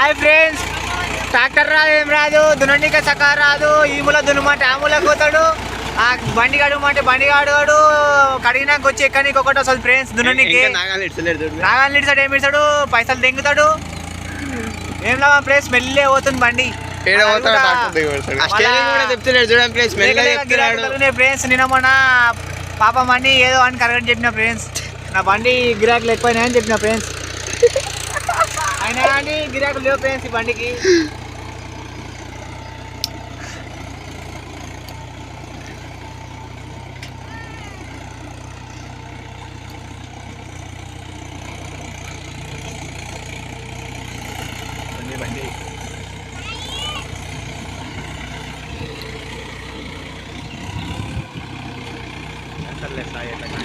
Hi friends tractor రాదు ఏం రాదు? దున్నండిక సకా రాదు. ఈ మూల దున్నమంటే ఆ మూల పోతాడు ఆ బండి కడుగుమంటే బండి కడుగాడు. కడిగినాక వచ్చి ఎక్కడికి ఒకటి వస్తుంది ఫ్రెండ్స్ దున్నండికి ఇంకా నాగాలు ఇడ్చలేడు చూడు. రాగాలి ఇస్తాడు ఏమి ఇస్తాడు పైసలు దెంగుతాడు. ఏం లాభం ఫ్రెండ్స్ మెల్లే పోతుంది బండి. ఫ్రెండ్స్ నిన్న మొన్న పాపం బండి ఏదో అని కరెక్ట్ చెప్పిన ఫ్రెండ్స్ నా బండి గిరాకులు ఎక్కువైనా అని చెప్పిన ఫ్రెండ్స్ అయినా కానీ గిరాకులు లేవు ఫ్రెండ్స్ ఈ బండికి బండి బండి అసలు సాయి ఎట్లా కానీ.